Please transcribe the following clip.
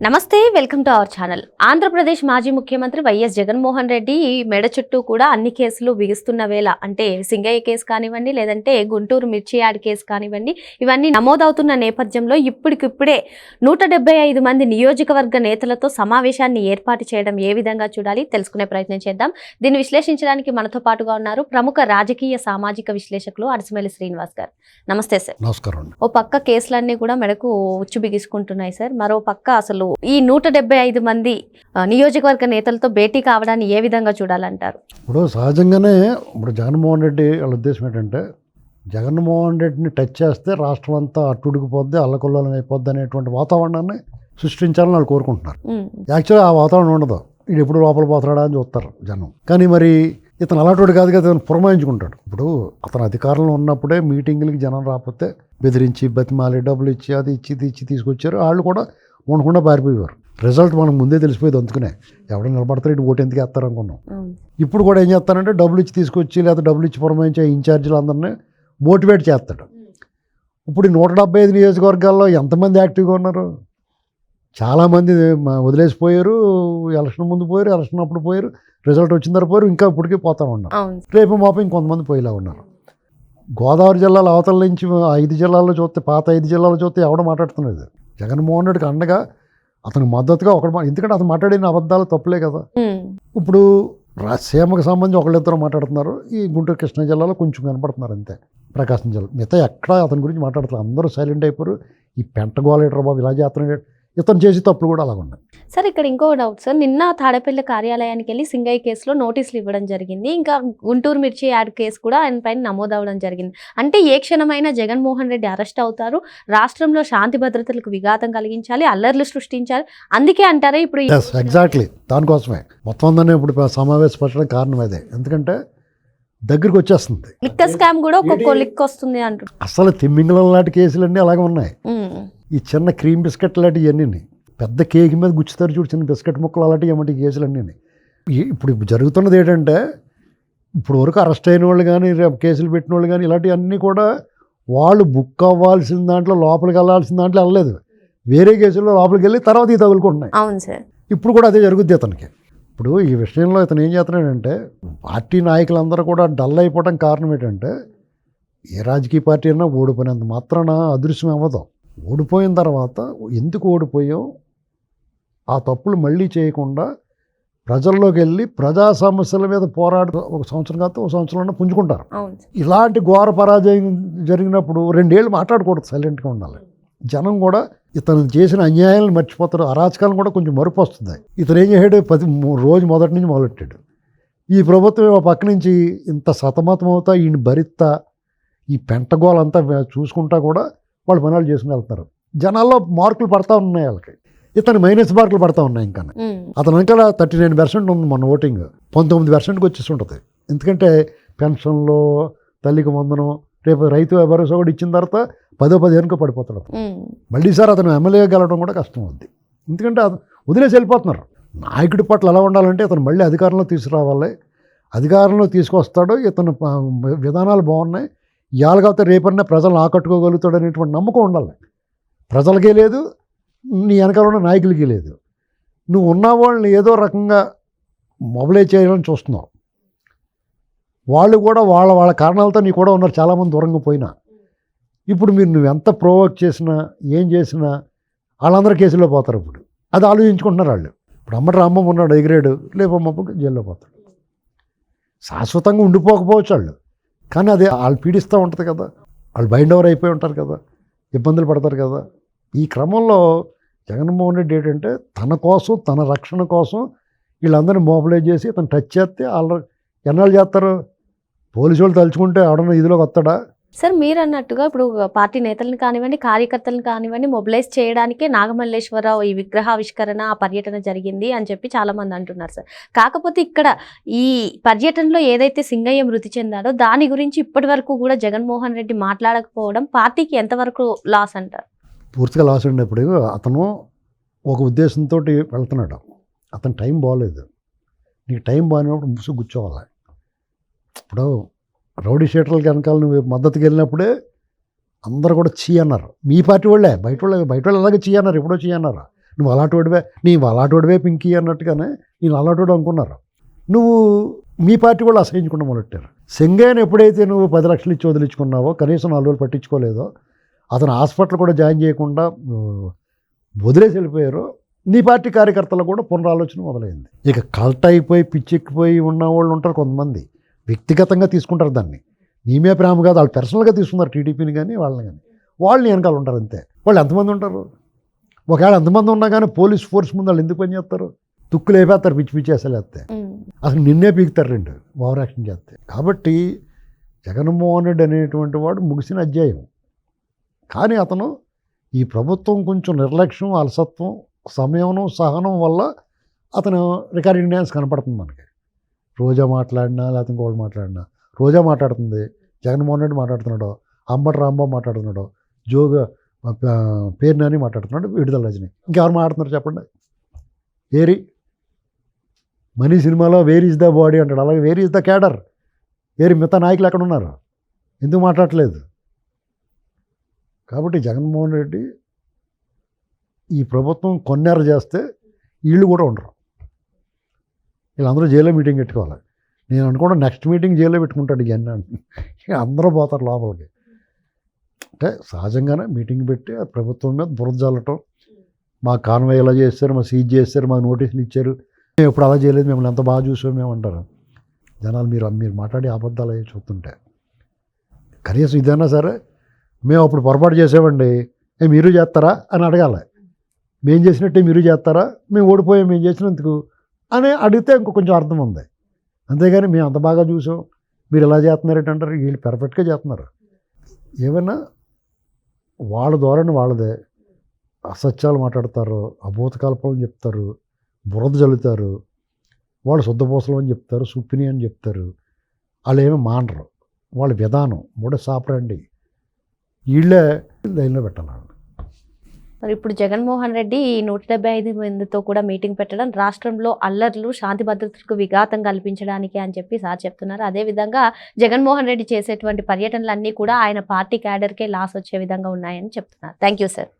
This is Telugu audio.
నమస్తే welcome to our channel. Andhra Pradesh మాజీ ముఖ్యమంత్రి వైఎస్ జగన్మోహన్ రెడ్డి మెడ చుట్టూ కూడా అన్ని కేసులు బిగుస్తున్న వేళ అంటే సింగయ్య కేసు కానివ్వండి లేదంటే గుంటూరు మిర్చి యాడ్ కేసు కానివ్వండి ఇవన్నీ నమోదవుతున్న నేపథ్యంలో ఇప్పటికిప్పుడే నూట ఐదు మంది నియోజకవర్గ నేతలతో సమావేశాన్ని ఏర్పాటు చేయడం ఏ విధంగా చూడాలి తెలుసుకునే ప్రయత్నం చేద్దాం. దీన్ని విశ్లేషించడానికి మనతో పాటుగా ఉన్నారు ప్రముఖ రాజకీయ సామాజిక విశ్లేషకులు అడిసిమల్లి శ్రీనివాస్ గారు. నమస్తే సార్. నమస్కారం ఓ పక్క కేసులన్నీ కూడా మెడకు ఉచ్చు బిగుసుకుంటున్నాయి సార్. మరో పక్క అసలు ఈ నూట డెబ్బై ఐదు మంది నియోజకవర్గ నేతలతో భేటీ కావడాన్ని ఏ విధంగా చూడాలంటారు? ఇప్పుడు సహజంగానే ఇప్పుడు జగన్మోహన్ రెడ్డి వాళ్ళ ఉద్దేశం ఏంటంటే జగన్మోహన్ రెడ్డిని టచ్ చేస్తే రాష్ట్రం అంతా అట్టుడికిపోద్ది అల్లకొల్లం అయిపోద్ది అనేటువంటి వాతావరణాన్ని సృష్టించాలని వాళ్ళు కోరుకుంటున్నారు. ఉమ్, యాక్చువల్గా ఆ వాతావరణం ఉండదు. వీడు ఎప్పుడు లోపల పోతాడా అని చూస్తారు జనం. కానీ మరి ఇతను అలాంటి కాదు కదా ఇతను పురమాయించుకుంటాడు. ఇప్పుడు అతను అధికారంలో ఉన్నప్పుడే మీటింగులకి జనం రాకపోతే బెదిరించి బతిమాలి డబ్బులు ఇచ్చి అది ఇచ్చి ఇది ఇచ్చి తీసుకొచ్చారు. వాళ్ళు కూడా ఉండకుండా పారిపోయేవారు. రిజల్ట్ మనకు ముందే తెలిసిపోయేది అందుకునే. ఎవడో నిలబడతారు ఇటు ఓటు ఎందుకు వేస్తారు అనుకున్నాం. ఇప్పుడు కూడా ఏం చేస్తానంటే డబ్బులు ఇచ్చి తీసుకొచ్చి లేదా డబ్బులు ఇచ్చి పురమాయించే ఇన్ఛార్జీలు అందరినీ మోటివేట్ చేస్తాడు. ఇప్పుడు నూట డెబ్బై ఐదు నియోజకవర్గాల్లో ఎంతమంది యాక్టివ్గా ఉన్నారు? చాలామంది వదిలేసిపోయారు ఎలక్షన్ ముందు పోయారు ఎలక్షన్ అప్పుడు పోయారు రిజల్ట్ వచ్చిన తర్వాత పోయారు ఇంకా ఇప్పటికీ పోతా ఉన్నారు. రేపు మాపం ఇంకొంతమంది పోయేలా ఉన్నారు. గోదావరి జిల్లాల అవతల నుంచి ఐదు జిల్లాల్లో చూస్తే పాత ఐదు జిల్లాలో చూస్తే ఎవడ మాట్లాడుతున్నది జగన్మోహన్ రెడ్డికి అండగా అతనికి మద్దతుగా ఒకటి మా- ఎందుకంటే అతను మాట్లాడిన అబద్ధాలు తప్పులే కదా. ఇప్పుడు రా- సీమకు సంబంధించి ఒకళ్ళిద్దరు మాట్లాడుతున్నారు. ఈ గుంటూరు కృష్ణా జిల్లాలో కొంచెం కనపడుతున్నారు అంతే. ప్రకాశం జిల్లా. మిగతా ఎక్కడ అతని గురించి మాట్లాడుతున్నారు అందరూ సైలెంట్ అయిపోయారు. ఈ పెంట గోలేటర్ బాబు ఇలా చేస్తున్నాడు. ఇతను చేసే తప్పులు కూడా అలాగ ఉన్నాయి. సార్ ఇక్కడ ఇంకో డౌట్ సార్. నిన్న తాడేపల్లి కార్యాలయానికి వెళ్ళి సింగయ్య కేసులో నోటీసులు ఇవ్వడం జరిగింది. ఇంకా గుంటూరు మిర్చి యాడ్ కేసు కూడా ఆయన పైన నమోదవడం జరిగింది. అంటే ఏ క్షణమైనా జగన్మోహన్ రెడ్డి అరెస్ట్ అవుతారు. రాష్ట్రంలో శాంతి భద్రతలకు విఘాతం కలిగించాలి అల్లర్లు సృష్టించాలి. అందుకే అంటారా ఇప్పుడు ఎగ్జాక్ట్లీ దానికోసమే. మొత్తం అందరినీ ఇప్పుడు సమావేశపరచడం కారణం అదే. ఎందుకంటే దగ్గరికి వచ్చేస్తుంది లిక్కర్ స్కామ్ కూడా ఒక్కొక్క లిక్ వస్తుంది అంటారు అసలు తిమ్మింగళం లాంటి కేసులన్నీ అలాగే ఉన్నాయి. ఈ చిన్న క్రీమ్ బిస్కెట్ లాంటివి ఇవన్నీ పెద్ద కేక్ మీద గుచ్చుతారు చూడు చిన్న బిస్కెట్ ముక్కలు అలాంటివి ఏమంటే కేసులన్నీ ఇప్పుడు జరుగుతున్నది ఏంటంటే ఇప్పుడు వరకు అరెస్ట్ అయిన వాళ్ళు కానీ రేపు కేసులు పెట్టిన వాళ్ళు కానీ ఇలాంటివన్నీ కూడా వాళ్ళు బుక్ అవ్వాల్సిన దాంట్లో లోపలికి వెళ్ళాల్సిన దాంట్లో వెళ్ళలేదు. వేరే కేసుల్లో లోపలికి వెళ్ళి తర్వాత ఈ తగులుకుంటున్నాయి. అవును సార్. ఇప్పుడు కూడా అదే జరుగుద్ది అతనికి. ఇప్పుడు ఈ విషయంలో ఇతను ఏం చేస్తున్నాడంటే పార్టీ నాయకులందరూ కూడా డల్ అయిపోవడం కారణం ఏంటంటే ఏ రాజకీయ పార్టీ అయినా ఓడిపోయినంత మాత్రాన అదృశ్యం అవ్వదు. ఓడిపోయిన తర్వాత ఎందుకు ఓడిపోయాం ఆ తప్పులు మళ్ళీ చేయకుండా ప్రజల్లోకి వెళ్ళి ప్రజా సమస్యల మీద పోరాడు ఒక సంవత్సరం కాదు ఒక సంవత్సరంలో పుంజుకుంటారు. ఇలాంటి ఘోర పరాజయం జరిగినప్పుడు రెండేళ్ళు మాట్లాడకూడదు సైలెంట్గా ఉండాలి. జనం కూడా ఇతను చేసిన అన్యాయాలను మర్చిపోతారు. అరాచకాలను కూడా కొంచెం మరుపు వస్తుంది. ఇతను ఏం చేసాడు పది రోజు మొదటి నుంచి మొదలెట్టాడు. ఈ ప్రభుత్వం ఒక పక్క నుంచి ఇంత సతమతం అవుతా ఈయన భరిస్తా ఈ పెంటగోలంతా చూసుకుంటా కూడా వాళ్ళు పనులు చేసుకుని వెళ్తారు. జనాల్లో మార్కులు పడతా ఉన్నాయి వాళ్ళకి. ఇతను మైనస్ మార్కులు పడతా ఉన్నాయి ఇంకా. అతను వెనకాల థర్టీ నైన్ పర్సెంట్ ఉంది మన ఓటింగ్. పంతొమ్మిది పర్సెంట్కి వచ్చేసి ఉంటుంది ఎందుకంటే పెన్షన్లో తల్లికి వందనం రేపు రైతు భరోసా కూడా ఇచ్చిన తర్వాత పదో పదిహేనుకో పడిపోతాడు అతను. ఉమ్, మళ్ళీ సార్ అతను ఎమ్మెల్యే గెలవడం కూడా కష్టం అవుద్ది ఎందుకంటే అతను వదిలేసి వెళ్ళిపోతున్నారు. నాయకుడి పట్ల ఎలా ఉండాలంటే ఇతను మళ్ళీ అధికారంలో తీసుకురావాలి. అధికారంలో తీసుకొస్తాడు. ఇతను విధానాలు బాగున్నాయి. ఇవాళ కాకపోతే రేపన్నా ప్రజలను ఆకట్టుకోగలుగుతాడు అనేటువంటి నమ్మకం ఉండాలి. ప్రజలకే లేదు నీ వెనకాల ఉన్న నాయకులకి లేదు. నువ్వు ఉన్న వాళ్ళని ఏదో రకంగా మొబలైజ్ చేయాలని చూస్తున్నావు. వాళ్ళు కూడా వాళ్ళ వాళ్ళ కారణాలతో నీ కూడా ఉన్నారు చాలామంది దూరంగా పోయినా. ఇప్పుడు మీరు నువ్వు ఎంత ప్రోవోక్ చేసినా ఏం చేసినా వాళ్ళందరూ కేసులో పోతారు ఇప్పుడు. అది ఆలోచించుకుంటున్నారు వాళ్ళు. ఇప్పుడు అమ్మటి రామ్మమ్మ ఉన్నాడు ఎగిరాడు లేపమ్మకు జైల్లో పోతాడు. శాశ్వతంగా ఉండిపోకపోవచ్చు వాళ్ళు. కానీ అది వాళ్ళు పీడిస్తూ ఉంటుంది కదా. వాళ్ళు బైండ్ ఓవర్ అయిపోయి ఉంటారు కదా. ఇబ్బందులు పడతారు కదా. ఈ క్రమంలో జగన్మోహన్ రెడ్డి ఏంటంటే తన కోసం తన రక్షణ కోసం వీళ్ళందరినీ మోబిలైజ్ చేసి తను టచ్ చేస్తే వాళ్ళు ఎన్నాళ్ళు చేస్తారు? పోలీసు వాళ్ళు తలుచుకుంటే ఎవడన్నా ఇదిలోకి వస్తాడా? సార్ మీరు అన్నట్టుగా ఇప్పుడు పార్టీ నేతలను కానివ్వండి కార్యకర్తలను కానివ్వండి మొబిలైజ్ చేయడానికే నాగమల్లేశ్వరరావు ఈ విగ్రహావిష్కరణ ఆ పర్యటన జరిగింది అని చెప్పి చాలామంది అంటున్నారు సార్. కాకపోతే ఇక్కడ ఈ పర్యటనలో ఏదైతే సింగయ్య మృతి చెందాడో దాని గురించి ఇప్పటి వరకు కూడా జగన్మోహన్ రెడ్డి మాట్లాడకపోవడం పార్టీకి ఎంతవరకు లాస్ అంటారు? పూర్తిగా లాస్ ఉండేప్పుడు అతను ఒక ఉద్దేశంతో వెళ్తున్నాడు. అతని టైం బాగోలేదు నీకు టైం బాగానప్పుడు ముసుగు కూర్చోవాలి ఇప్పుడు రౌడీ షీటర్లకి వెనకాల నువ్వు మద్దతుకి వెళ్ళినప్పుడే అందరూ కూడా చీ అన్నారు. మీ పార్టీ వాళ్ళే బయట వాళ్ళే బయట వాళ్ళు అలాగే చీ అన్నారు ఎప్పుడో చీ అన్నారు. నువ్వు అలాంటివాడివే నీ అలాంటివాడివే పింకీ అన్నట్టుగానే నేను అలాంటివాడు అనుకున్నారు. నువ్వు మీ పార్టీ వాళ్ళు అసహించకుండా మొదలెట్టారు. సింగయ్యను ఎప్పుడైతే నువ్వు పది లక్షలు ఇచ్చి వదిలించుకున్నావో కనీసం నాలుగు రోజులు పట్టించుకోలేదో అతను హాస్పిటల్ కూడా జాయిన్ చేయకుండా వదిలేసి వెళ్ళిపోయారు. నీ పార్టీ కార్యకర్తలు కూడా పునరాలోచన మొదలైంది. ఇక కల్ట్ అయిపోయి పిచ్చెక్కిపోయి ఉన్న వాళ్ళు ఉంటారు కొంతమంది. వ్యక్తిగతంగా తీసుకుంటారు దాన్ని. నీమే ప్రేమ కాదు వాళ్ళు పర్సనల్గా తీసుకున్నారు టీడీపీని కానీ వాళ్ళని కానీ వాళ్ళని వెనకాల ఉంటారు అంతే. వాళ్ళు ఎంతమంది ఉంటారు? ఒకవేళ ఎంతమంది ఉన్నా కానీ పోలీస్ ఫోర్స్ ముందు వాళ్ళు ఎందుకు పని చేస్తారు? తుక్కు లేపేస్తారు పిచ్చి పిచ్చి అసలు వేస్తే. అసలు నిన్నే పీకుతారు రెండు ఓవర్ యాక్షన్ చేస్తే. కాబట్టి జగన్మోహన్ రెడ్డి అనేటువంటి వాడు ముగిసిన అధ్యాయం. కానీ అతను ఈ ప్రభుత్వం కొంచెం నిర్లక్ష్యం అలసత్వం సమయం సహనం వల్ల అతను రికార్డింగ్ డ్యాన్స్ కనపడుతుంది మనకి. రోజా మాట్లాడినా లేకపోతే ఇంకోటి మాట్లాడినా. రోజా మాట్లాడుతుంది. జగన్మోహన్ రెడ్డి మాట్లాడుతున్నాడు. అంబటి రాంబాబు మాట్లాడుతున్నాడు. జోగ పేరు నాని మాట్లాడుతున్నాడు. విడుదల రజని. ఇంకెవరు మాట్లాడుతున్నారు చెప్పండి. ఏరి? మనీ సినిమాలో వేర్ ఈజ్ ద బాడీ అంటాడు. అలాగే వేర్ ఈజ్ ద క్యాడర్. వేరు మిగతా నాయకులు ఎక్కడ ఉన్నారు? ఎందుకు మాట్లాడట్లేదు? కాబట్టి జగన్మోహన్ రెడ్డి ఈ ప్రభుత్వం కొన్నేర చేస్తే వీళ్ళు కూడా ఉండరు. వీళ్ళందరూ జైల్లో మీటింగ్ పెట్టుకోవాలి. నేను అనుకోవడం నెక్స్ట్ మీటింగ్ జైల్లో పెట్టుకుంటాడు ఇవన్నీ అని. అందరూ పోతారు లోపలికి. అంటే సహజంగానే మీటింగ్ పెట్టి ప్రభుత్వం మీద బురద మా కాన్వే ఇలా చేస్తారు మా సీజ్ చేస్తారు మాకు నోటీసులు ఇచ్చారు. మేము ఎప్పుడు అలా చేయలేదు మిమ్మల్ని ఎంత బాగా చూసాం మేము అంటారు. జనాలు మీరు మీరు మాట్లాడే అబద్ధాలు అవి చూస్తుంటే. కనీసం ఇదైనా సరే మేము అప్పుడు పొరపాటు చేసామండి మీరు చేస్తారా అని అడగాలి. మేము చేసినట్టే మీరు చేస్తారా? మేము ఓడిపోయాం మేము చేసినందుకు. అని అడిగితే ఇంకో కొంచెం అర్థం ఉంది. అంతేగాని మేము అంత బాగా చూసాం. మీరు ఎలా చేస్తున్నారు అంటారు? వీళ్ళు పెర్ఫెక్ట్గా చేస్తున్నారు. ఏమైనా వాళ్ళ ధోరణి వాళ్ళదే. అసత్యాలు మాట్లాడతారు అభూత కల్పనలు చెప్తారు బురద జల్లుతారు వాళ్ళు శుద్ధపోసలం అని చెప్తారు సుప్పిని అని చెప్తారు. వాళ్ళు ఏమి మానరు. వాళ్ళ విధానం. మూడే సాపరండి వీళ్ళే లైన్లో పెట్టాలి మరి ఇప్పుడు జగన్మోహన్ రెడ్డి ఈ నూట డెబ్బై ఐదు మందితో కూడా మీటింగ్ పెట్టడం రాష్ట్రంలో అల్లర్లు శాంతి భద్రతలకు విఘాతం కల్పించడానికి అని చెప్పి సార్ చెప్తున్నారు. అదే విధంగా జగన్మోహన్ రెడ్డి చేసేటువంటి పర్యటనలన్నీ కూడా ఆయన పార్టీ క్యాడర్కే లాస్ వచ్చే విధంగా ఉన్నాయని చెప్తున్నారు. Thank you sir.